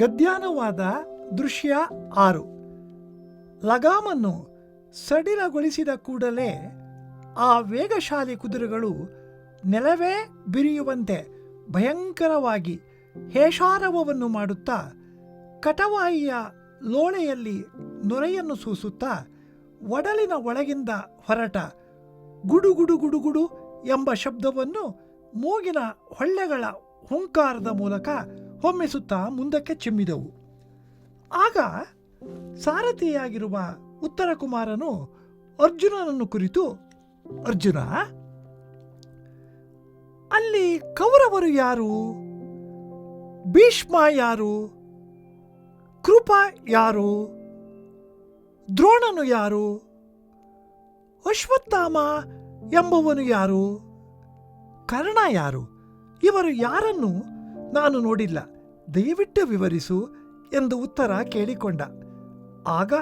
ಗದ್ಯಾನುವಾದ ದೃಶ್ಯ ಆರು. ಲಗಾಮನ್ನು ಸಡಿಲಗೊಳಿಸಿದ ಕೂಡಲೇ ಆ ವೇಗಶಾಲಿ ಕುದುರೆಗಳು ನೆಲವೇ ಬಿರಿಯುವಂತೆ ಭಯಂಕರವಾಗಿ ಹೇಷಾರವವನ್ನು ಮಾಡುತ್ತಾ ಕಟವಾಯಿಯ ಲೋಳೆಯಲ್ಲಿ ನೊರೆಯನ್ನು ಸೂಸುತ್ತಾ ಒಡಲಿನ ಒಳಗಿಂದ ಹೊರಟ ಗುಡುಗುಡು ಗುಡುಗುಡು ಎಂಬ ಶಬ್ದವನ್ನು ಮೂಗಿನ ಹೊಳ್ಳೆಗಳ ಹುಂಕಾರದ ಮೂಲಕ ಹೊಮ್ಮಿಸುತ್ತಾ ಮುಂದಕ್ಕೆ ಚಿಮ್ಮಿದವು. ಆಗ ಸಾರಥಿಯಾಗಿರುವ ಉತ್ತರ ಕುಮಾರನು ಅರ್ಜುನನನ್ನು ಕುರಿತು, ಅರ್ಜುನ, ಅಲ್ಲಿ ಕೌರವರು ಯಾರು? ಭೀಷ್ಮ ಯಾರು? ಕೃಪ ಯಾರು? ದ್ರೋಣನು ಯಾರು? ಅಶ್ವತ್ಥಾಮ ಎಂಬುವನು ಯಾರು? ಕರ್ಣ ಯಾರು? ಇವರು ಯಾರನ್ನು ನಾನು ನೋಡಿಲ್ಲ. ದಯವಿಟ್ಟು ವಿವರಿಸು ಎಂದು ಉತ್ತರ ಕೇಳಿಕೊಂಡ. ಆಗ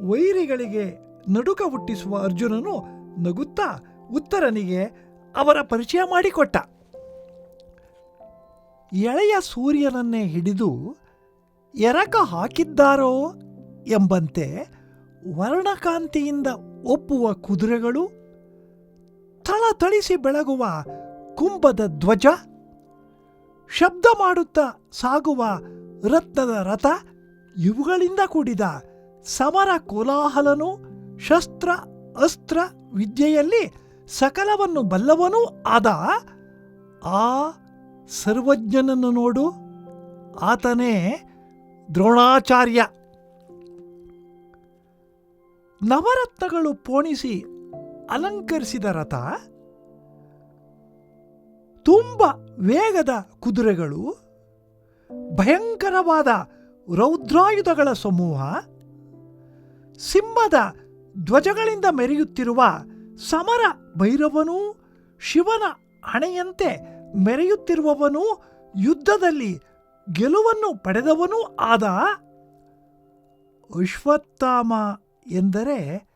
ವೈರಿಗಳಿಗೆ ನಡುಕ ಹುಟ್ಟಿಸುವ ಅರ್ಜುನನು ನಗುತ್ತಾ ಉತ್ತರನಿಗೆ ಅವರ ಪರಿಚಯ ಮಾಡಿಕೊಟ್ಟ. ಎಳೆಯ ಸೂರ್ಯನನ್ನೇ ಹಿಡಿದು ಎರಕ ಹಾಕಿದ್ದಾರೋ ಎಂಬಂತೆ ವರ್ಣಕಾಂತಿಯಿಂದ ಒಪ್ಪುವ ಕುದುರೆಗಳು ಥಳಥಳಿಸಿ ಬೆಳಗುವ ಕುಂಭದ ಧ್ವಜ ಶಬ್ದ ಮಾಡುತ್ತಾ ಸಾಗುವ ರತ್ನದ ರಥ ಇವುಗಳಿಂದ ಕೂಡಿದ ಸಮರ ಕೋಲಾಹಲನು ಶಸ್ತ್ರ ಅಸ್ತ್ರ ವಿದ್ಯೆಯಲ್ಲಿ ಸಕಲವನ್ನು ಬಲ್ಲವನೂ ಆದ ಆ ಸರ್ವಜ್ಞನನ್ನು ನೋಡು. ಆತನೇ ದ್ರೋಣಾಚಾರ್ಯ. ನವರತ್ನಗಳು ಪೋಣಿಸಿ ಅಲಂಕರಿಸಿದ ರಥ ತುಂಬ ವೇಗದ ಕುದುರೆಗಳು, ಭಯಂಕರವಾದ ರೌದ್ರಾಯುಧಗಳ ಸಮೂಹ, ಸಿಂಹದ ಧ್ವಜಗಳಿಂದ ಮೆರೆಯುತ್ತಿರುವ ಸಮರ ಭೈರವನೂ ಶಿವನ ಹಣೆಯಂತೆ ಮೆರೆಯುತ್ತಿರುವವನೂ ಯುದ್ಧದಲ್ಲಿ ಗೆಲುವನ್ನು ಪಡೆದವನೂ ಆದ ಅಶ್ವತ್ಥಾಮ ಎಂದರೆ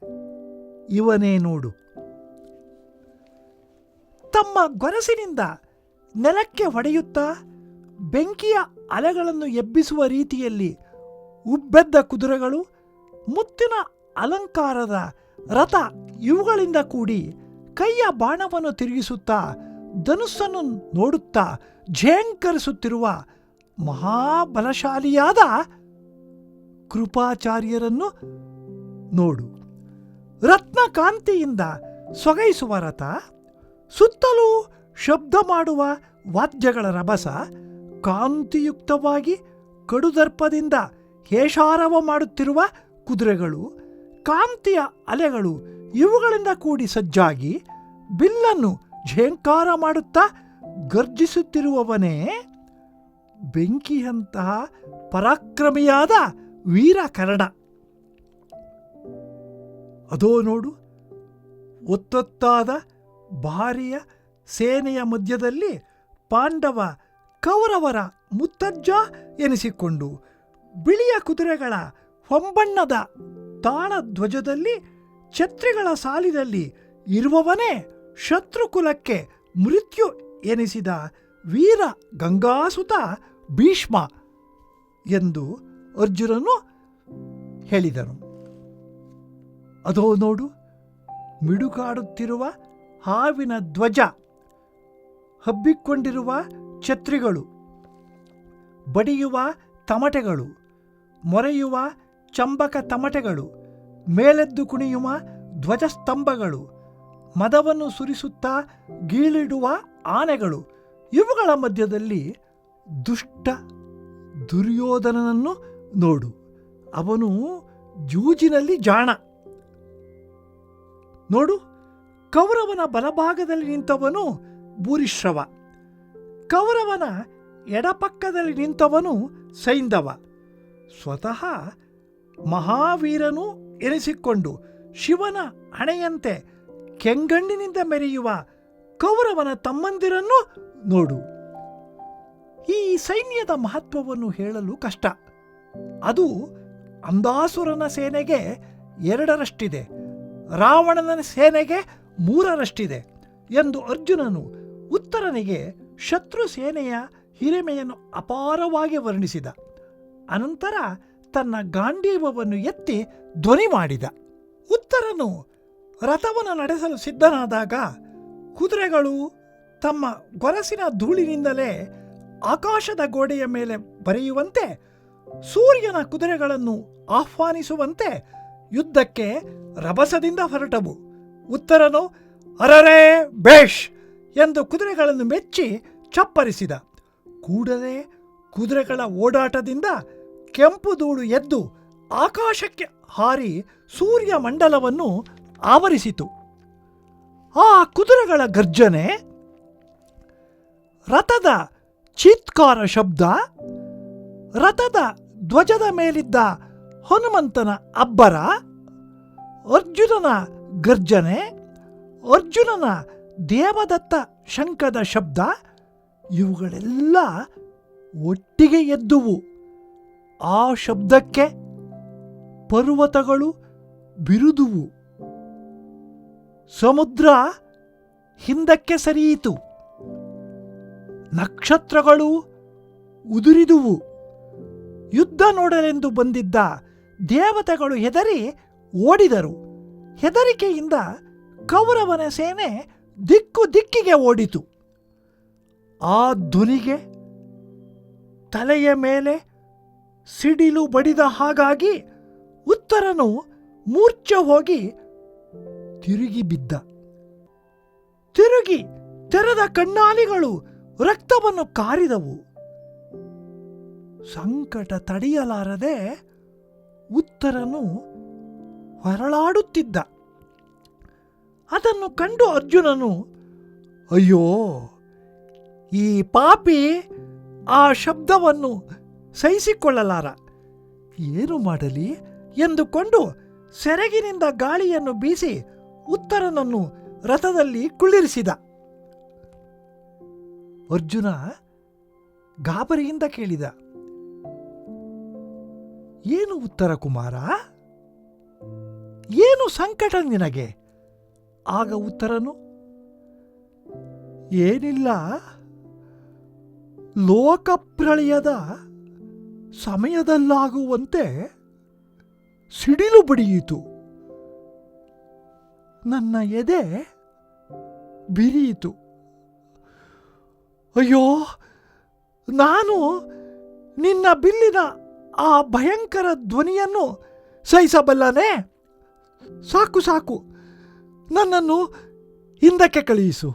ಇವನೇ ನೋಡು. ತಮ್ಮ ಗೊರಸಿನಿಂದ ನೆಲಕ್ಕೆ ಹೊಡೆಯುತ್ತಾ ಬೆಂಕಿಯ ಅಲೆಗಳನ್ನು ಎಬ್ಬಿಸುವ ರೀತಿಯಲ್ಲಿ ಉಬ್ಬೆದ್ದ ಕುದುರೆಗಳು, ಮುತ್ತಿನ ಅಲಂಕಾರದ ರಥ ಇವುಗಳಿಂದ ಕೂಡಿ ಕೈಯ ಬಾಣವನ್ನು ತಿರುಗಿಸುತ್ತಾ ಧನುಸ್ಸನ್ನು ನೋಡುತ್ತಾ ಝೇಂಕರಿಸುತ್ತಿರುವ ಮಹಾಬಲಶಾಲಿಯಾದ ಕೃಪಾಚಾರ್ಯರನ್ನು ನೋಡು. ರತ್ನಕಾಂತಿಯಿಂದ ಸೊಗೈಸುವ ರಥ ಸುತ್ತಲೂ ಶಬ್ದ ಮಾಡುವ ವಾದ್ಯಗಳ ರಭಸ ಕಾಂತಿಯುಕ್ತವಾಗಿ ಕಡುದರ್ಪದಿಂದ ಹೇಷಾರವ ಮಾಡುತ್ತಿರುವ ಕುದುರೆಗಳು, ಕಾಂತಿಯ ಅಲೆಗಳು ಇವುಗಳಿಂದ ಕೂಡಿ ಸಜ್ಜಾಗಿ ಬಿಲ್ಲನ್ನು ಝೇಂಕಾರ ಮಾಡುತ್ತಾ ಗರ್ಜಿಸುತ್ತಿರುವವನೇ ಬೆಂಕಿಯಂತಹ ಪರಾಕ್ರಮಿಯಾದ ವೀರ ಕರ್ಣ ಅದೋ ನೋಡು, ಒತ್ತೊತ್ತಾದ ಭಾರಿಯ ಸೇನೆಯ ಮಧ್ಯದಲ್ಲಿ ಪಾಂಡವ ಕೌರವರ ಮುತ್ತಜ್ಜ ಎನಿಸಿಕೊಂಡು ಬಿಳಿಯ ಕುದುರೆಗಳ ಹೊಂಬಣ್ಣದ ತಾಳ ಧ್ವಜದಲ್ಲಿ ಛತ್ರಿಗಳ ಸಾಲಿನಲ್ಲಿ ಇರುವವನೇ ಶತ್ರುಕುಲಕ್ಕೆ ಮೃತ್ಯು ಎನಿಸಿದ ವೀರ ಗಂಗಾಸುತ ಭೀಷ್ಮ ಎಂದು ಅರ್ಜುನನು ಹೇಳಿದನು. ಅದೋ ನೋಡು ಮಿಡುಗಾಡುತ್ತಿರುವ ಹಾವಿನ ಧ್ವಜ ಹಬ್ಬಿಕೊಂಡಿರುವ ಛತ್ರಿಗಳು, ಬಡಿಯುವ ತಮಟೆಗಳು, ಮೊರೆಯುವ ಚಂಬಕ ತಮಟೆಗಳು, ಮೇಲೆದ್ದು ಕುಣಿಯುವ ಧ್ವಜಸ್ತಂಭಗಳು, ಮದವನ್ನು ಸುರಿಸುತ್ತಾ ಗೀಳಿಡುವ ಆನೆಗಳು, ಇವುಗಳ ಮಧ್ಯದಲ್ಲಿ ದುಷ್ಟ ದುರ್ಯೋಧನನನ್ನು ನೋಡು. ಅವನು ಜೂಜಿನಲ್ಲಿ ಜಾಣ. ನೋಡು, ಕೌರವನ ಬಲಭಾಗದಲ್ಲಿ ನಿಂತವನು ಭೂರಿಶ್ರವ. ಕೌರವನ ಎಡಪಕ್ಕದಲ್ಲಿ ನಿಂತವನು ಸೈಂಧವ. ಸ್ವತಃ ಮಹಾವೀರನೂ ಎನಿಸಿಕೊಂಡು ಶಿವನ ಹಣೆಯಂತೆ ಕೆಂಗಣ್ಣಿನಿಂದ ಮೆರೆಯುವ ಕೌರವನ ತಮ್ಮಂದಿರನ್ನು ನೋಡು. ಈ ಸೈನ್ಯದ ಮಹತ್ವವನ್ನು ಹೇಳಲು ಕಷ್ಟ. ಅದು ಅಂದಾಸುರನ ಸೇನೆಗೆ ಎರಡರಷ್ಟಿದೆ. ರಾವಣನ ಸೇನೆಗೆ ಮೂರರಷ್ಟಿದೆ ಎಂದು ಅರ್ಜುನನು ಉತ್ತರನಿಗೆ ಶತ್ರು ಸೇನೆಯ ಹಿರಿಮೆಯನ್ನು ಅಪಾರವಾಗಿ ವರ್ಣಿಸಿದ. ಅನಂತರ ತನ್ನ ಗಾಂಡೀವವನ್ನು ಎತ್ತಿ ಧ್ವನಿ ಮಾಡಿದ. ಉತ್ತರನು ರಥವನ್ನು ನಡೆಸಲು ಸಿದ್ಧನಾದಾಗ ಕುದುರೆಗಳು ತಮ್ಮ ಗೊರಸಿನ ಧೂಳಿನಿಂದಲೇ ಆಕಾಶದ ಗೋಡೆಯ ಮೇಲೆ ಬರೆಯುವಂತೆ, ಸೂರ್ಯನ ಕುದುರೆಗಳನ್ನು ಆಹ್ವಾನಿಸುವಂತೆ ಯುದ್ಧಕ್ಕೆ ರಭಸದಿಂದ ಹೊರಟವು. ಉತ್ತರನು, ಅರರೇ, ಬೇಷ್! ಎಂದು ಕುದುರೆಗಳನ್ನು ಮೆಚ್ಚಿ ಚಪ್ಪರಿಸಿದ. ಕೂಡಲೇ ಕುದುರೆಗಳ ಓಡಾಟದಿಂದ ಕೆಂಪು ಧೂಳು ಎದ್ದು ಆಕಾಶಕ್ಕೆ ಹಾರಿ ಸೂರ್ಯ ಮಂಡಲವನ್ನು ಆವರಿಸಿತು. ಆ ಕುದುರೆಗಳ ಗರ್ಜನೆ, ರಥದ ಚೀತ್ಕಾರ ಶಬ್ದ, ರಥದ ಧ್ವಜದ ಮೇಲಿದ್ದ ಹನುಮಂತನ ಅಬ್ಬರ, ಅರ್ಜುನನ ಗರ್ಜನೆ, ಅರ್ಜುನನ ದೇವದತ್ತ ಶಂಕದ ಶಬ್ದ, ಇವುಗಳೆಲ್ಲ ಒಟ್ಟಿಗೆ ಎದ್ದುವು. ಆ ಶಬ್ದಕ್ಕೆ ಪರ್ವತಗಳು ಬಿರುದುವು. ಸಮುದ್ರ ಹಿಂದಕ್ಕೆ ಸರಿಯಿತು. ನಕ್ಷತ್ರಗಳು ಉದುರಿದುವು. ಯುದ್ಧ ನೋಡಲೆಂದು ಬಂದಿದ್ದ ದೇವತೆಗಳು ಹೆದರಿ ಓಡಿದರು. ಹೆದರಿಕೆಯಿಂದ ಕೌರವನ ಸೇನೆ ದಿಕ್ಕು ದಿಕ್ಕಿಗೆ ಓಡಿತು. ಆ ಧ್ವನಿಗೆ ತಲೆಯ ಮೇಲೆ ಸಿಡಿಲು ಬಡಿದ ಹಾಗಾಗಿ ಉತ್ತರನು ಮೂರ್ಛೆ ಹೋಗಿ ತಿರುಗಿ ಬಿದ್ದ. ತಿರುಗಿ ತೆರೆದ ಕಣ್ಣಾಲಿಗಳು ರಕ್ತವನ್ನು ಕಾರಿದವು. ಸಂಕಟ ತಡೆಯಲಾರದೆ ಉತ್ತರನು ಹೊರಳಾಡುತ್ತಿದ್ದ. ಅದನ್ನು ಕಂಡು ಅರ್ಜುನನು, ಅಯ್ಯೋ, ಈ ಪಾಪಿ ಆ ಶಬ್ದವನ್ನು ಸಹಿಸಿಕೊಳ್ಳಲಾರ. ಏನು ಮಾಡಲಿ? ಎಂದುಕೊಂಡು ಸೆರಗಿನಿಂದ ಗಾಳಿಯನ್ನು ಬೀಸಿ ಉತ್ತರನನ್ನು ರಥದಲ್ಲಿ ಕುಳ್ಳಿರಿಸಿದ. ಅರ್ಜುನ ಗಾಬರಿಯಿಂದ ಕೇಳಿದ, ಏನು ಉತ್ತರ ಕುಮಾರ? ಏನು ಸಂಕಟ ನಿನಗೆ? ಆಗ ಉತ್ತರನು, ಏನಿಲ್ಲ, ಲೋಕಪ್ರಳಯದ ಸಮಯದಲ್ಲಾಗುವಂತೆ ಸಿಡಿಲು ಬಡಿಯಿತು. ನನ್ನ ಎದೆ ಬಿರಿಯಿತು. ಅಯ್ಯೋ, ನಾನು ನಿನ್ನ ಬಿಲ್ಲಿನ ಆ ಭಯಂಕರ ಧ್ವನಿಯನ್ನು ಸಹಿಸಬಲ್ಲನೆ? ಸಾಕು ಸಾಕು. ನನ್ನನ್ನು ಹಿಂದಕ್ಕೆ ಕಳುಹಿಸು.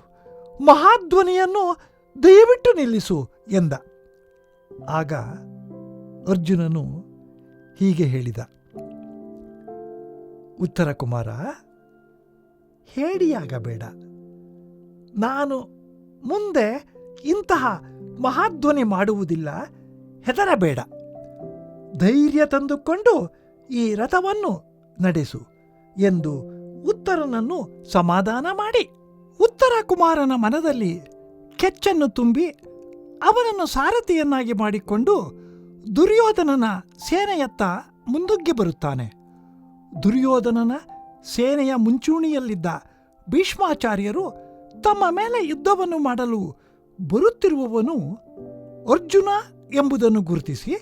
ಮಹಾಧ್ವನಿಯನ್ನು ದಯವಿಟ್ಟು ನಿಲ್ಲಿಸು ಎಂದ. ಆಗ ಅರ್ಜುನನು ಹೀಗೆ ಹೇಳಿದ. ಉತ್ತರ ಕುಮಾರ, ಹೇಡಿಯಾಗಬೇಡ. ನಾನು ಮುಂದೆ ಇಂತಹ ಮಹಾಧ್ವನಿ ಮಾಡುವುದಿಲ್ಲ, ಹೆದರಬೇಡ. ಧೈರ್ಯ ತಂದುಕೊಂಡು ಈ ರಥವನ್ನು ನಡೆಸು ಎಂದು ಉತ್ತರನನ್ನು ಸಮಾಧಾನ ಮಾಡಿ. ಉತ್ತರ ಕುಮಾರನ ಮನದಲ್ಲಿ ಕೆಚ್ಚನ್ನು ತುಂಬಿ ಅವನನ್ನು ಸಾರಥಿಯನ್ನಾಗಿ ಮಾಡಿಕೊಂಡು ದುರ್ಯೋಧನನ ಸೇನೆಯತ್ತ ಮುಂದುಗ್ಗಿ ಬರುತ್ತಾನೆ. ದುರ್ಯೋಧನನ ಸೇನೆಯ ಮುಂಚೂಣಿಯಲ್ಲಿದ್ದ ಭೀಷ್ಮಾಚಾರ್ಯರು ತಮ್ಮ ಮೇಲೆ ಯುದ್ಧವನ್ನು ಮಾಡಲು ಬರುತ್ತಿರುವವನು ಅರ್ಜುನ ಎಂಬುದನ್ನು ಗುರುತಿಸಿ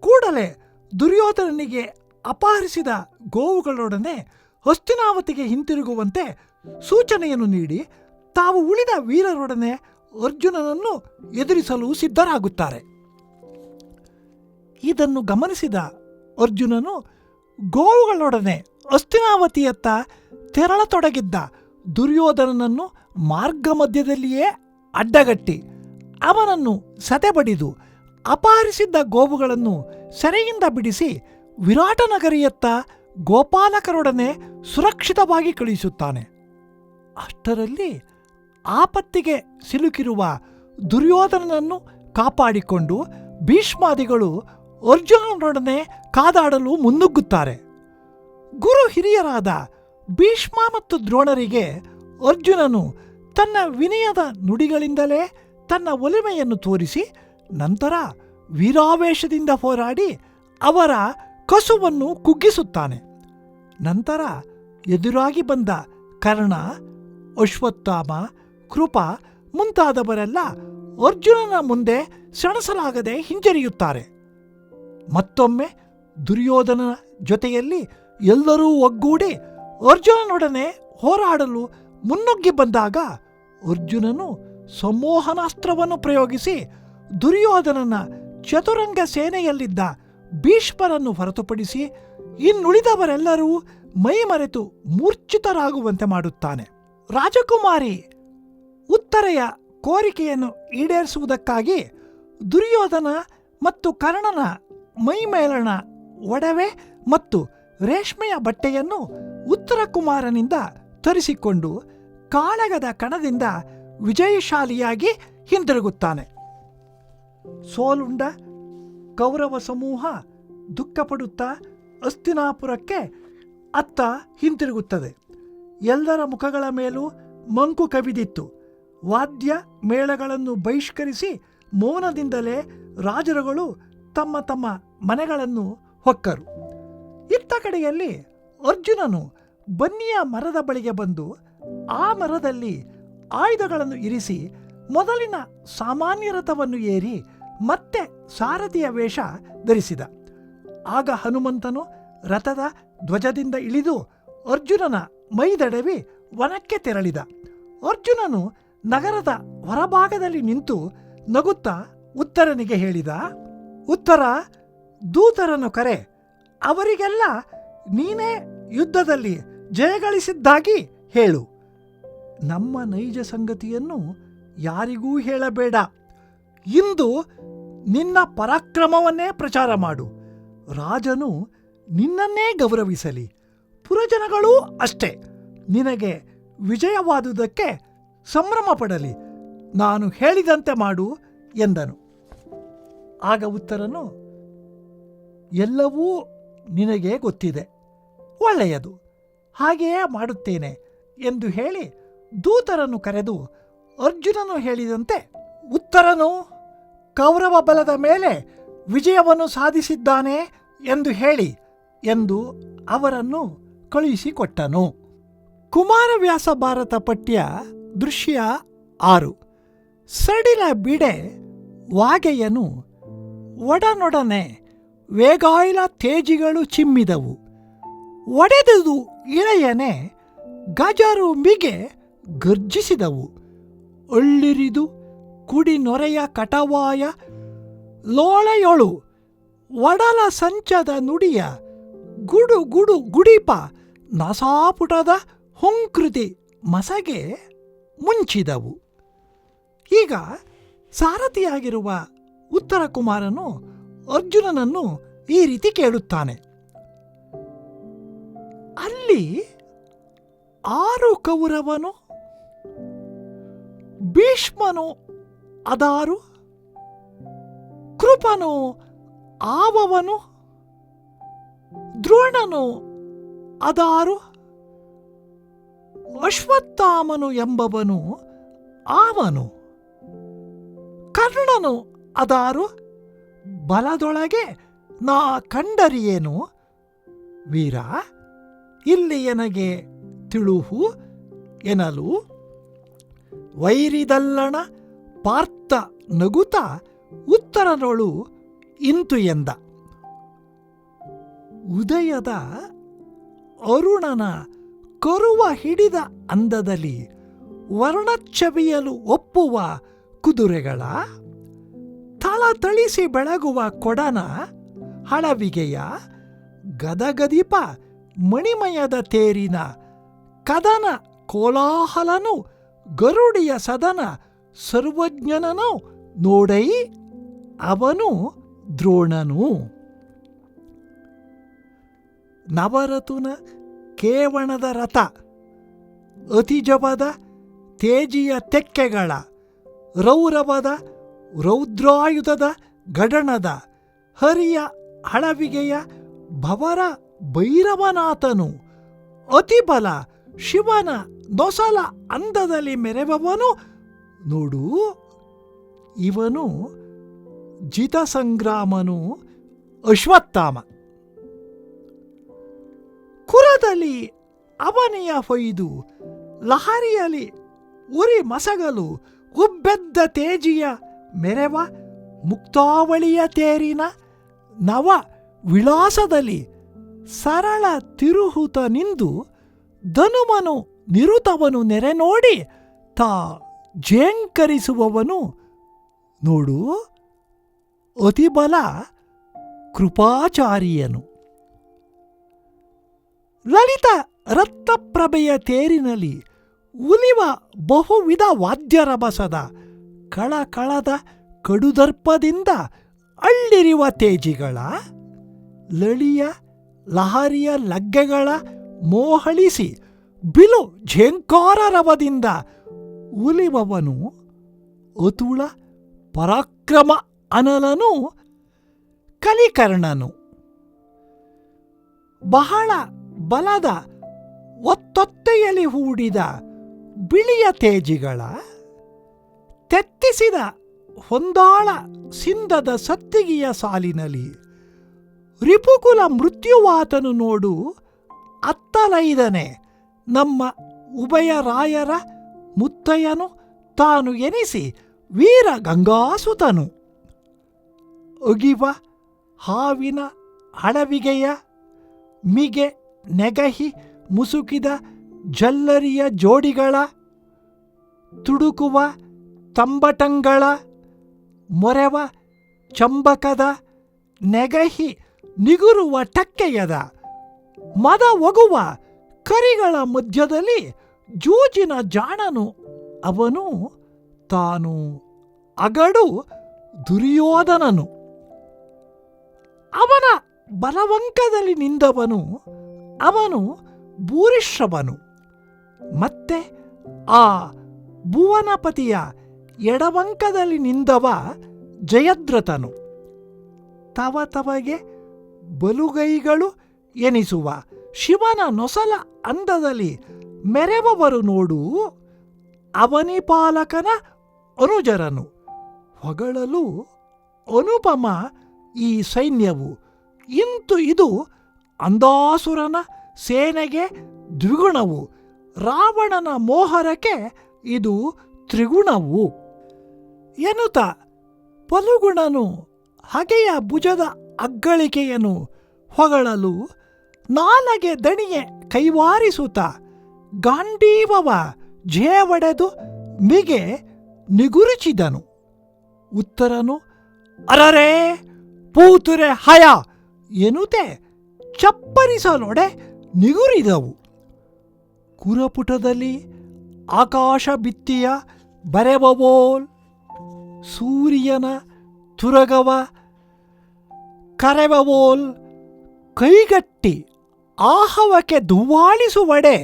ಕೂಡಲೇ ದುರ್ಯೋಧನನಿಗೆ ಅಪಹರಿಸಿದ ಗೋವುಗಳೊಡನೆ ಹಸ್ತಿನಾವತಿಗೆ ಹಿಂತಿರುಗುವಂತೆ ಸೂಚನೆಯನ್ನು ನೀಡಿ ತಾವು ಉಳಿದ ವೀರರೊಡನೆ ಅರ್ಜುನನನ್ನು ಎದುರಿಸಲು ಸಿದ್ಧರಾಗುತ್ತಾರೆ. ಇದನ್ನು ಗಮನಿಸಿದ ಅರ್ಜುನನು ಗೋವುಗಳೊಡನೆ ಅಸ್ತಿನಾವತಿಯತ್ತ ತೆರಳತೊಡಗಿದ್ದ ದುರ್ಯೋಧನನನ್ನು ಮಾರ್ಗ ಮಧ್ಯದಲ್ಲಿಯೇ ಅಡ್ಡಗಟ್ಟಿ ಅವನನ್ನು ಸದೆಬಡಿದು ಅಪಹರಿಸಿದ್ದ ಗೋವುಗಳನ್ನು ಸೆರೆಯಿಂದ ಬಿಡಿಸಿ ವಿರಾಟನಗರಿಯತ್ತ ಗೋಪಾಲಕರೊಡನೆ ಸುರಕ್ಷಿತವಾಗಿ ಕಳುಹಿಸುತ್ತಾನೆ. ಅಷ್ಟರಲ್ಲಿ ಆಪತ್ತಿಗೆ ಸಿಲುಕಿರುವ ದುರ್ಯೋಧನನನ್ನು ಕಾಪಾಡಿಕೊಂಡು ಭೀಷ್ಮಾದಿಗಳು ಅರ್ಜುನನೊಡನೆ ಕಾದಾಡಲು ಮುನ್ನುಗ್ಗುತ್ತಾರೆ. ಗುರು ಹಿರಿಯರಾದ ಭೀಷ್ಮ ಮತ್ತು ದ್ರೋಣರಿಗೆ ಅರ್ಜುನನು ತನ್ನ ವಿನಯದ ನುಡಿಗಳಿಂದಲೇ ತನ್ನ ಒಲಿಮೆಯನ್ನು ತೋರಿಸಿ, ನಂತರ ವೀರಾವೇಶದಿಂದ ಹೋರಾಡಿ ಅವರ ಕಸುವನ್ನು ಕುಗ್ಗಿಸುತ್ತಾನೆ. ನಂತರ ಎದುರಾಗಿ ಬಂದ ಕರ್ಣ, ಅಶ್ವತ್ಥಾಮ, ಕೃಪ ಮುಂತಾದವರೆಲ್ಲ ಅರ್ಜುನನ ಮುಂದೆ ಸೆಣಸಲಾಗದೆ ಹಿಂಜರಿಯುತ್ತಾರೆ. ಮತ್ತೊಮ್ಮೆ ದುರ್ಯೋಧನನ ಜೊತೆಯಲ್ಲಿ ಎಲ್ಲರೂ ಒಗ್ಗೂಡಿ ಅರ್ಜುನನೊಡನೆ ಹೋರಾಡಲು ಮುನ್ನುಗ್ಗಿ ಬಂದಾಗ ಅರ್ಜುನನು ಸಂಮೋಹನಾಸ್ತ್ರವನ್ನು ಪ್ರಯೋಗಿಸಿ ದುರ್ಯೋಧನನ ಚತುರಂಗ ಸೇನೆಯಲ್ಲಿದ್ದ ಭೀಷ್ಮರನ್ನು ಹೊರತುಪಡಿಸಿ ಇನ್ನುಳಿದವರೆಲ್ಲರೂ ಮೈಮರೆತು ಮೂರ್ಛಿತರಾಗುವಂತೆ ಮಾಡುತ್ತಾನೆ. ರಾಜಕುಮಾರಿ ಉತ್ತರೆಯ ಕೋರಿಕೆಯನ್ನು ಈಡೇರಿಸುವುದಕ್ಕಾಗಿ ದುರ್ಯೋಧನ ಮತ್ತು ಕರ್ಣನ ಮೈಮೇಲಣ ಒಡವೆ ಮತ್ತು ರೇಷ್ಮೆಯ ಬಟ್ಟೆಯನ್ನು ಉತ್ತರ ಕುಮಾರನಿಂದ ತರಿಸಿಕೊಂಡು ಕಾಳಗದ ಕಣದಿಂದ ವಿಜಯಶಾಲಿಯಾಗಿ ಹಿಂದಿರುಗುತ್ತಾನೆ. ಸೋಲುಂಡ ಕೌರವ ಸಮೂಹ ದುಃಖಪಡುತ್ತಾ ಅಸ್ತಿನಾಪುರಕ್ಕೆ ಅತ್ತ ಹಿಂತಿರುಗುತ್ತದೆ. ಎಲ್ಲರ ಮುಖಗಳ ಮೇಲೂ ಮಂಕು ಕವಿದಿತ್ತು. ವಾದ್ಯ ಮೇಳಗಳನ್ನು ಬಹಿಷ್ಕರಿಸಿ ಮೌನದಿಂದಲೇ ರಾಜರುಗಳು ತಮ್ಮ ತಮ್ಮ ಮನೆಗಳನ್ನು ಹೊಕ್ಕರು. ಇತ್ತ ಕಡೆಯಲ್ಲಿ ಅರ್ಜುನನು ಬನ್ನಿಯ ಮರದ ಬಳಿಗೆ ಬಂದು ಆ ಮರದಲ್ಲಿ ಆಯುಧಗಳನ್ನು ಇರಿಸಿ ಮೊದಲಿನ ಸಾಮಾನ್ಯ ರಥವನ್ನು ಏರಿ ಮತ್ತೆ ಸಾರಥಿಯ ವೇಷ ಧರಿಸಿದ. ಆಗ ಹನುಮಂತನು ರಥದ ಧ್ವಜದಿಂದ ಇಳಿದು ಅರ್ಜುನನ ಮೈದಡವಿ ವನಕ್ಕೆ ತೆರಳಿದ. ಅರ್ಜುನನು ನಗರದ ಹೊರಭಾಗದಲ್ಲಿ ನಿಂತು ನಗುತ್ತಾ ಉತ್ತರನಿಗೆ ಹೇಳಿದ, ಉತ್ತರ, ದೂತರನ್ನು ಕರೆ. ಅವರಿಗೆಲ್ಲ ನೀನೇ ಯುದ್ಧದಲ್ಲಿ ಜಯಗಳಿಸಿದ್ದಾಗಿ ಹೇಳು. ನಮ್ಮ ನೈಜ ಸಂಗತಿಯನ್ನು ಯಾರಿಗೂ ಹೇಳಬೇಡ. ಇಂದು ನಿನ್ನ ಪರಾಕ್ರಮವನ್ನೇ ಪ್ರಚಾರ ಮಾಡು. ರಾಜನು ನಿನ್ನನ್ನೇ ಗೌರವಿಸಲಿ. ಪುರಜನಗಳೂ ಅಷ್ಟೇ. ನಿನಗೆ ವಿಜಯವಾದುದಕ್ಕೆ ಸಂಭ್ರಮ ಪಡಲಿ ನಾನು ಹೇಳಿದಂತೆ ಮಾಡು ಎಂದನು. ಆಗ ಉತ್ತರನು, ಎಲ್ಲವೂ ನಿನಗೆ ಗೊತ್ತಿದೆ. ಒಳ್ಳೆಯದು. ಹಾಗೆಯೇ ಮಾಡುತ್ತೇನೆ ಎಂದು ಹೇಳಿ ದೂತರನ್ನು ಕರೆದು ಅರ್ಜುನನು ಹೇಳಿದಂತೆ ಉತ್ತರನು, ಕೌರವ ಬಲದ ಮೇಲೆ ವಿಜಯವನ್ನು ಸಾಧಿಸಿದ್ದಾನೆ ಎಂದು ಹೇಳಿ ಎಂದು ಅವರನ್ನು ಕಳುಹಿಸಿಕೊಟ್ಟನು. ಕುಮಾರವ್ಯಾಸ ಭಾರತ ಪಠ್ಯ ದೃಶ್ಯ ಆರು. ಸಡಿಲ ಬಿಡೆ ವಾಗೆಯನು, ಒಡನೊಡನೆ ವೇಗಾಯಿಲ ತೇಜಿಗಳು ಚಿಮ್ಮಿದವು. ಒಡೆದುದು ಇಳೆಯನೆ ಗಜರು ಮಿಗೆ ಗರ್ಜಿಸಿದವು ಒಳ್ಳಿರಿದು ಕುಡಿ ನೊರೆಯ ಕಟವಾಯ ಲೋಳೆಯೊಳು ಒಡಲ ಸಂಚದ ನುಡಿಯ ಗುಡು ಗುಡು ಗುಡಿಪ ನಸಾಪುಟದ ಹೊಂಕೃತಿ ಮಸಗೆ ಮುಂಚಿದವು. ಈಗ ಸಾರಥಿಯಾಗಿರುವ ಉತ್ತರ ಕುಮಾರನು ಅರ್ಜುನನನ್ನು ಈ ರೀತಿ ಕೇಳುತ್ತಾನೆ. ಅಲ್ಲಿ ಆರು ಕೌರವನು, ಭೀಷ್ಮನು ಅದಾರು, ಕೃಪನು ಆವವನು ದ್ರೋಣನು ಅದಾರು? ಅಶ್ವತ್ಥಾಮನು ಎಂಬವನು ಆವನು. ಕರ್ಣನು ಅದಾರು? ಬಲದೊಳಗೆ ನಾ ಕಂಡರಿಯೇನು? ವೀರ, ಇಲ್ಲಿ ಎನಗೆ ತಿಳುಹು ಎನಲು? ವೈರಿದಲ್ಲಣ ಪಾರ್ಥ ನಗುತ ಉತ್ತರನೊಳು ಇಂತು ಎಂದ. ಉದಯದ ಅರುಣನ ಕರುವ ಹಿಡಿದ ಅಂದದಲ್ಲಿ ವರ್ಣಚ್ಛವಿಯಲು ಒಪ್ಪುವ ಕುದುರೆಗಳ ತಳತಳಿಸಿ ಬೆಳಗುವ ಕೊಡನ ಹಳವಿಗೆಯ ಗದಗದೀಪ ಮಣಿಮಯದ ತೇರಿನ ಕದನ ಕೋಲಾಹಲನು ಗರುಡಿಯ ಸದನ ಸರ್ವಜ್ಞನನು ನೋಡೈ ಅವನು ದ್ರೋಣನು ನವರತುನ ಕೇವಣದ ರಥ, ಅತಿಜವದ ತೇಜಿಯ ತೆಕ್ಕೆಗಳ, ರೌರವದ ರೌದ್ರಾಯುಧದ ಗಡಣದ, ಹರಿಯ ಹಳವಿಗೆಯ ಭವರ ಭೈರವನಾಥನು, ಅತಿಬಲ ಶಿವನ ನೊಸಲ ಅಂದದಲ್ಲಿ ಮೆರೆಬವನು ನೋಡು, ಇವನು ಜಿತ ಸಂಗ್ರಾಮನು ಅಶ್ವತ್ಥಾಮ. ಕುರದಲ್ಲಿ ಅವನಿಯ ಹೊಯ್ದು ಲಹರಿಯಲಿ ಉರಿ ಮಸಗಲು ಉಬ್ಬೆದ್ದ ತೇಜಿಯ ಮೆರೆವ ಮುಕ್ತಾವಳಿಯ ತೇರಿನ ನವ ವಿಳಾಸದಲ್ಲಿ ಸರಳ ತಿರುಹುತ ನಿಂದು ಧನುಮನು ನಿರುತವನು ನೆರೆ ನೋಡಿ ತಾ ಜೇಂಕರಿಸುವವನು ನೋಡು. ಅತಿಬಲ ಕೃಪಾಚಾರಿಯನು. ಲಲಿತ ರಕ್ತಪ್ರಭೆಯ ತೇರಿನಲ್ಲಿ ಉಲಿವ ಬಹುವಿಧ ವಾದ್ಯರಭಸದ ಕಳಕಳದ ಕಡುದರ್ಪದಿಂದ ಅಳ್ಳಿರುವ ತೇಜಿಗಳ, ಲಳಿಯ ಲಹರಿಯ ಲಗ್ಗೆಗಳ ಮೋಹಳಿಸಿ ಬಿಲು ಝೇಂಕಾರರವದಿಂದ ಉಲಿವವನು ಅತುಳ ಪರಾಕ್ರಮ ಅನಲನು ಕಲಿಕರ್ಣನು. ಬಹಳ ಬಲದ ಒತ್ತೊತ್ತೆಯಲ್ಲಿ ಹೂಡಿದ ಬಿಳಿಯ ತೇಜಿಗಳ, ತೆತ್ತಿಸಿದ ಹೊಂದಾಳ ಸಿಂಧದ ಸತ್ತಿಗೆಯ ಸಾಲಿನಲ್ಲಿ ರಿಪುಕುಲ ಮೃತ್ಯುವಾತನು ನೋಡು, ಅತ್ತಲೈದನೆ ನಮ್ಮ ಉಭಯ ರಾಯರ ಮುತ್ತಯ್ಯನು ತಾನು ಎನಿಸಿ ವೀರ ಗಂಗಾಸುತನು ಒಗಿವ ಹಾವಿನ ಅಳವಿಗೆಯ ಮಿಗೆ ನೆಗಹಿ ಮುಸುಕಿದ ಜಲ್ಲರಿಯ ಜೋಡಿಗಳ ತುಡುಕುವ ತಂಬಟಂಗಳ ಮೊರೆವ ಚಂಬಕದ ನೆಗಹಿ ನಿಗುರುವ ಟಕ್ಕೆಯದ ಮದ ಒಗುವ ಕರಿಗಳ ಮಧ್ಯದಲ್ಲಿ ಜೂಜಿನ ಜಾಣನು ಅವನು ತಾನು ಅಗಡು ದುರ್ಯೋಧನನು. ಅವನ ಬಲವಂಕದಲ್ಲಿ ನಿಂದವನು, ಅವನು ಭೂರಿಶ್ರವನು ಮತ್ತೆ ಆ ಭುವನಪತಿಯ ಎಡವಂಕದಲ್ಲಿ ನಿಂದವ ಜಯದ್ರಥನು. ತವ ತವಗೆ ಬಲುಗೈಗಳು ಎನಿಸುವ ಶಿವನ ನೊಸಲ ಅಂದದಲ್ಲಿ ಮೆರೆವವರು ನೋಡು ಅವನಿಪಾಲಕನ ಅನುಜರನು. ಹೊಗಳಲು ಅನುಪಮ ಈ ಸೈನ್ಯವು ಇಂತು ಇದು ಅಂದಾಸುರನ ಸೇನೆಗೆ ದ್ವಿಗುಣವು, ರಾವಣನ ಮೋಹರಕ್ಕೆ ಇದು ತ್ರಿಗುಣವು. ಎನ್ನುತ್ತ, ಪಲುಗುಣನು ಹಗೆಯ ಭುಜದ ಅಗ್ಗಳಿಕೆಯನ್ನು ಹೊಗಳಲು ನಾಲಗೆ ದಣಿಯೆ ಕೈವಾರಿಸುತ್ತ, ಗಾಂಡೀವವ ಜೇವಡೆದು ಮಿಗೆ ನಿಗುರುಚಿದನು ಉತ್ತರನು, ಅರರೇ! ಪೂತುರೆ ಹಯ ಎನ್ನುತ್ತೆ ಚಪ್ಪರಿಸಲೊಡೆ ನಿಗುರಿದವು. ಕುರಪುಟದಲ್ಲಿ ಆಕಾಶ ಬಿತ್ತಿಯ ಬರೆವವೋಲ್, ಸೂರ್ಯನ ತುರಗವ ಕರೆವವೋಲ್, ಕೈಗಟ್ಟಿ ಆಹವಕ್ಕೆ ದುವ್ವಾಳಿಸುವಡೆ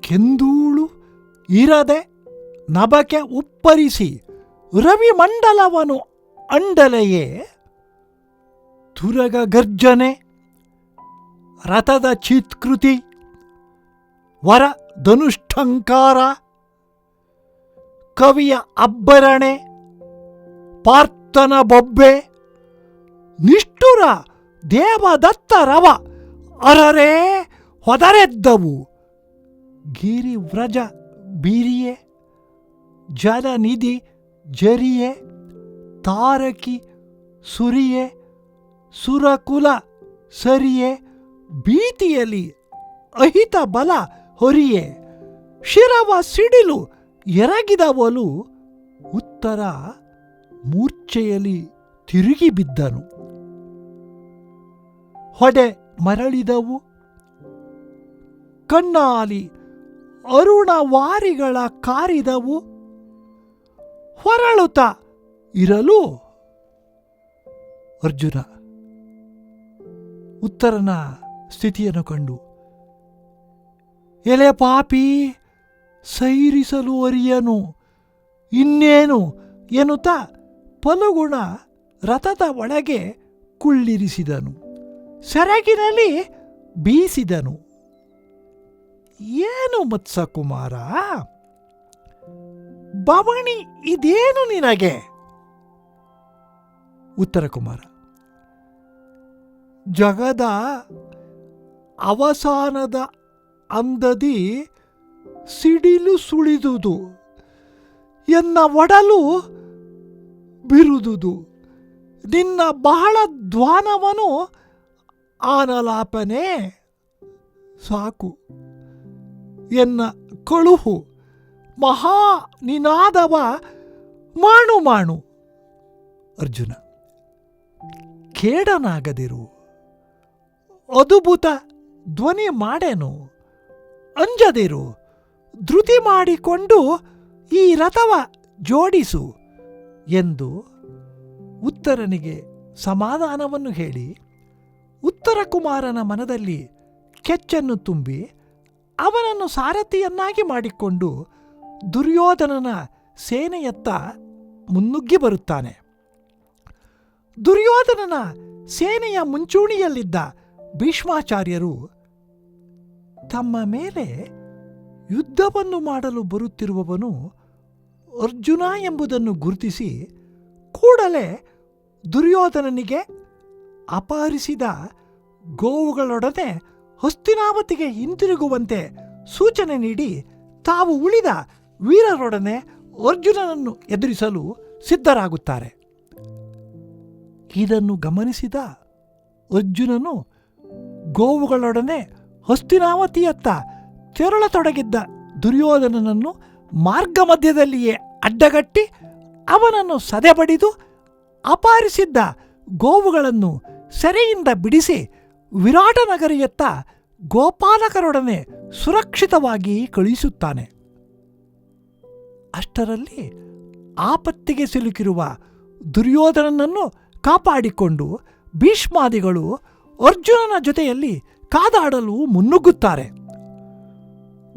ಕೆಂದೂಳು ಇರದೆ ನಬಕೆ ಉಪ್ಪರಿಸಿ ರವಿಮಂಡಲವನು ಅಂಡಲೆಯೇ ತುರಗ ಗರ್ಜನೆ, ರಥದ ಚಿತ್ಕೃತಿ, ವರ ಧನುಷ್ಠಂಕಾರ, ಕವಿಯ ಅಬ್ಬರಣೆ, ಪಾರ್ಥನ ಬೊಬ್ಬೆ, ನಿಷ್ಠುರ ದೇವದತ್ತ ರವ ಅರರೇ ಹೊದರೆದ್ದವು. ಗಿರಿವ್ರಜ ಬೀರಿಯೆ, ಜಲನಿಧಿ ಜರಿಯೆ, ತಾರಕಿ ಸುರಿಯೆ ಸುರಕುಲ ಸರಿಯೆ, ಭೀತಿಯಲ್ಲಿ ಅಹಿತ ಬಲ ಹೊರಿಯೆ, ಶಿರವ ಸಿಡಿಲು ಎರಗಿದವಲು ಉತ್ತರ ಮೂರ್ಛೆಯಲ್ಲಿ ತಿರುಗಿ ಬಿದ್ದನು. ಹೊಡೆ ಮರಳಿದವು. ಕಣ್ಣಾಲಿ ಅರುಣವಾರಿಗಳ ಕಾರಿದವು. ಹೊರಳುತ್ತ ಇರಲು ಅರ್ಜುನ ಉತ್ತರನ ಸ್ಥಿತಿಯನ್ನು ಕಂಡು, ಎಲೆ ಪಾಪಿ, ಸೈರಿಸಲು ಅರಿಯನು, ಇನ್ನೇನು ಎನ್ನುತ್ತ ಪಲುಗುಣ ರಥದ ಒಳಗೆ ಕುಳ್ಳಿರಿಸಿದನು, ಸೆರಗಿನಲ್ಲಿ ಬೀಸಿದನು. ಏನು ಮತ್ಸ ಕುಮಾರ ಬವಣಿ ಇದೇನು ನಿನಗೆ? ಉತ್ತರ ಕುಮಾರ ಜಗದ ಅವಸಾನದ ಅಂದದಿ ಸಿಡಿಲು ಸುಳಿದುದು, ಎನ್ನ ಒಡಲು ಬಿರುದುದು. ನಿನ್ನ ಬಹಳ ಧ್ವಾನವನು ಆನಲಾಪನೆ ಸಾಕು. ಎನ್ನ ಕಳುಹು ಮಹಾ ನಿನಾದವ ಮಾಣು ಮಾಣು. ಅರ್ಜುನ, ಕೇಡನಾಗದಿರು. ಅದ್ಭುತ ಧ್ವನಿ ಮಾಡೇನು. ಅಂಜದಿರು, ಧೃತಿ ಮಾಡಿಕೊಂಡು ಈ ರಥವ ಜೋಡಿಸು ಎಂದು ಉತ್ತರನಿಗೆ ಸಮಾಧಾನವನ್ನು ಹೇಳಿ, ಉತ್ತರ ಕುಮಾರನ ಮನದಲ್ಲಿ ಕೆಚ್ಚನ್ನು ತುಂಬಿ ಅವನನ್ನು ಸಾರಥಿಯನ್ನಾಗಿ ಮಾಡಿಕೊಂಡು ದುರ್ಯೋಧನನ ಸೇನೆಯತ್ತ ಮುನ್ನುಗ್ಗಿ ಬರುತ್ತಾನೆ. ದುರ್ಯೋಧನನ ಸೇನೆಯ ಮುಂಚೂಣಿಯಲ್ಲಿದ್ದ ಭೀಷ್ಮಾಚಾರ್ಯರು ತಮ್ಮ ಮೇಲೆ ಯುದ್ಧವನ್ನು ಮಾಡಲು ಬರುತ್ತಿರುವವನು ಅರ್ಜುನ ಎಂಬುದನ್ನು ಗುರುತಿಸಿ ಕೂಡಲೇ ದುರ್ಯೋಧನನಿಗೆ ಅಪಹರಿಸಿದ ಗೋವುಗಳೊಡನೆ ಹಸ್ತಿನಾವತಿಗೆ ಹಿಂತಿರುಗುವಂತೆ ಸೂಚನೆ ನೀಡಿ ತಾವು ಉಳಿದ ವೀರರೊಡನೆ ಅರ್ಜುನನನ್ನು ಎದುರಿಸಲು ಸಿದ್ಧರಾಗುತ್ತಾರೆ. ಇದನ್ನು ಗಮನಿಸಿದ ಅರ್ಜುನನು ಗೋವುಗಳೊಡನೆ ಹಸ್ತಿನಾವತಿಯತ್ತ ತೆರಳತೊಡಗಿದ್ದ ದುರ್ಯೋಧನನನ್ನು ಮಾರ್ಗ ಮಧ್ಯದಲ್ಲಿಯೇ ಅಡ್ಡಗಟ್ಟಿ ಅವನನ್ನು ಸದೆಬಡಿದು ಅಪಾರಿಸಿದ್ದ ಗೋವುಗಳನ್ನು ಸೆರೆಯಿಂದ ಬಿಡಿಸಿ ವಿರಾಟನಗರಿಯತ್ತ ಗೋಪಾಲಕರೊಡನೆ ಸುರಕ್ಷಿತವಾಗಿ ಕಳುಹಿಸುತ್ತಾನೆ. ಅಷ್ಟರಲ್ಲಿ ಆಪತ್ತಿಗೆ ಸಿಲುಕಿರುವ ದುರ್ಯೋಧನನನ್ನು ಕಾಪಾಡಿಕೊಂಡು ಭೀಷ್ಮಾದಿಗಳು ಅರ್ಜುನನ ಜೊತೆಯಲ್ಲಿ ಕಾದಾಡಲು ಮುನ್ನುಗ್ಗುತ್ತಾರೆ.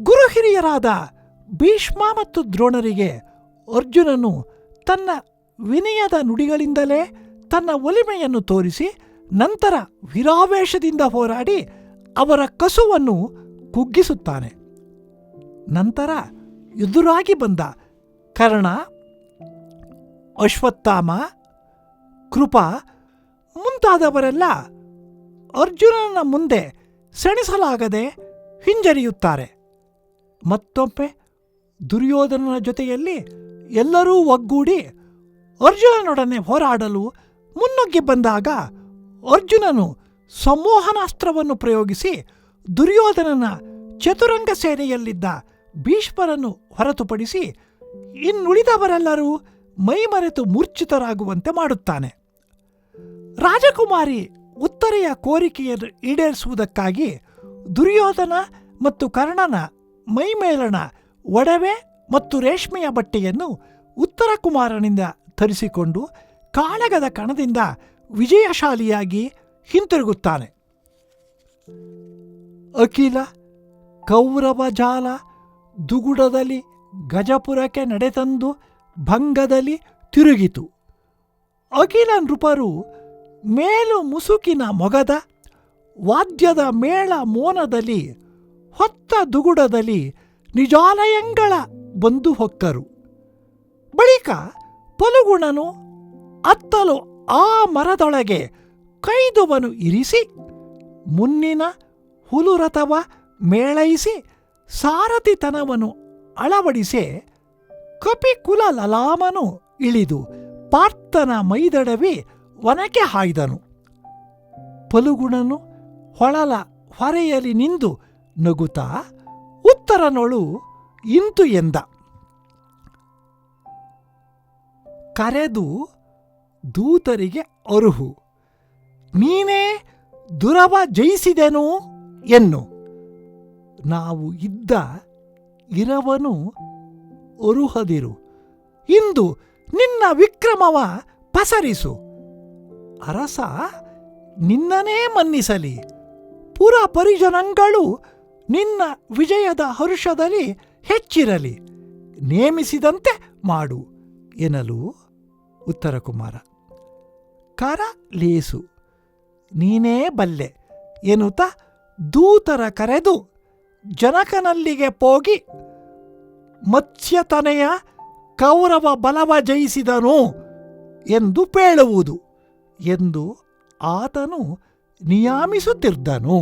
ಗುರು ಹಿರಿಯರಾದ ಭೀಷ್ಮ ಮತ್ತು ದ್ರೋಣರಿಗೆ ಅರ್ಜುನನು ತನ್ನ ವಿನಯದ ನುಡಿಗಳಿಂದಲೇ ತನ್ನ ಒಲಿಮೆಯನ್ನು ತೋರಿಸಿ ನಂತರ ವಿರಾವೇಶದಿಂದ ಹೋರಾಡಿ ಅವರ ಕಸುವನ್ನು ಕುಗ್ಗಿಸುತ್ತಾನೆ. ನಂತರ ಎದುರಾಗಿ ಬಂದ ಕರ್ಣ, ಅಶ್ವತ್ಥಾಮ, ಕೃಪಾ ಮುಂತಾದವರೆಲ್ಲ ಅರ್ಜುನನ ಮುಂದೆ ಸೆಣಸಲಾಗದೆ ಹಿಂಜರಿಯುತ್ತಾರೆ. ಮತ್ತೊಮ್ಮೆ ದುರ್ಯೋಧನನ ಜೊತೆಯಲ್ಲಿ ಎಲ್ಲರೂ ಒಗ್ಗೂಡಿ ಅರ್ಜುನನೊಡನೆ ಹೋರಾಡಲು ಮುನ್ನುಗ್ಗಿ ಬಂದಾಗ ಅರ್ಜುನನು ಸಂಮೋಹನಾಸ್ತ್ರವನ್ನು ಪ್ರಯೋಗಿಸಿ ದುರ್ಯೋಧನನ ಚತುರಂಗ ಸೇನೆಯಲ್ಲಿದ್ದ ಭೀಷ್ಮರನ್ನು ಹೊರತುಪಡಿಸಿ ಇನ್ನುಳಿದವರೆಲ್ಲರೂ ಮೈಮರೆತು ಮೂರ್ಛಿತರಾಗುವಂತೆ ಮಾಡುತ್ತಾನೆ. ರಾಜಕುಮಾರಿ ಉತ್ತರೆಯ ಕೋರಿಕೆಯನ್ನು ಈಡೇರಿಸುವುದಕ್ಕಾಗಿ ದುರ್ಯೋಧನ ಮತ್ತು ಕರ್ಣನ ಮೈಮೇಲಣ, ಒಡವೆ ಮತ್ತು ರೇಷ್ಮೆಯ ಬಟ್ಟೆಯನ್ನು ಉತ್ತರ ಕುಮಾರನಿಂದ ತರಿಸಿಕೊಂಡು ಕಾಳಗದ ಕಣದಿಂದ ವಿಜಯಶಾಲಿಯಾಗಿ ಹಿಂತಿರುಗುತ್ತಾನೆ. ಅಖಿಲ ಕೌರವ ಜಾಲ ದುಗುಡದಲ್ಲಿ ಗಜಪುರಕ್ಕೆ ನಡೆತಂದು ಭಂಗದಲ್ಲಿ ತಿರುಗಿತು. ಅಖಿಲ ನೃಪರು ಮೇಲು ಮುಸುಕಿನ ಮೊಗದ, ವಾದ್ಯದ ಮೇಳ ಮೋನದಲ್ಲಿ, ಹೊತ್ತ ದುಗುಡದಲ್ಲಿ ನಿಜಾಲಯಂಗಳ ಬಂದು ಹೊಕ್ಕರು. ಬಳಿಕ ಪಲುಗುಣನು ಅತ್ತಲು ಆ ಮರದೊಳಗೆ ಕೈದುವನು ಇರಿಸಿ, ಮುನ್ನಿನ ಹುಲುರಥವ ಮೇಳೈಸಿ ಸಾರಥಿತನವನ್ನು ಅಳವಡಿಸಿ ಕಪಿಕುಲ ಲಲಾಮನು ಇಳಿದು ಪಾರ್ಥನ ಮೈದಡವಿ ವನಕ್ಕೆ ಹಾಯ್ದನು. ಪಲುಗುಣನು ಹೊಳಲ ಹೊರೆಯಲಿ ನಿಂದು ನಗುತ್ತಾ, ಉತ್ತರನೊಳು ಇಂತು ಎಂದ. ಕರೆದು ದೂತರಿಗೆ ಅರುಹು, ನೀನೇ ದುರವ ಜಯಿಸಿದೆನು ಎನ್ನು. ನಾವು ಇದ್ದ ಇರವನು ಅರುಹದಿರು, ಇಂದು ನಿನ್ನ ವಿಕ್ರಮವ ಪಸರಿಸು. ಅರಸ ನಿನ್ನನೇ ಮನ್ನಿಸಲಿ. ಪುರ ಪರಿಜನಗಳು ನಿನ್ನ ವಿಜಯದ ಹರುಷದಲ್ಲಿ ಹೆಚ್ಚಿರಲಿ. ನೇಮಿಸಿದಂತೆ ಮಾಡು ಎನ್ನಲು ಉತ್ತರ ಕುಮಾರ. ಕರ ಲೇಸು, ನೀನೇ ಬಲ್ಲೆ ಎನ್ನುತ್ತ ದೂತರ ಕರೆದು ಜನಕನಲ್ಲಿಗೆ ಹೋಗಿ ಮತ್ಸ್ಯತನೆಯ ಕೌರವ ಬಲವ ಜಯಿಸಿದನು ಎಂದು ಪೇಳುವುದು. ಎಂದು ಆತನು ನಿಯಾಮಿಸುತ್ತಿದ್ದನು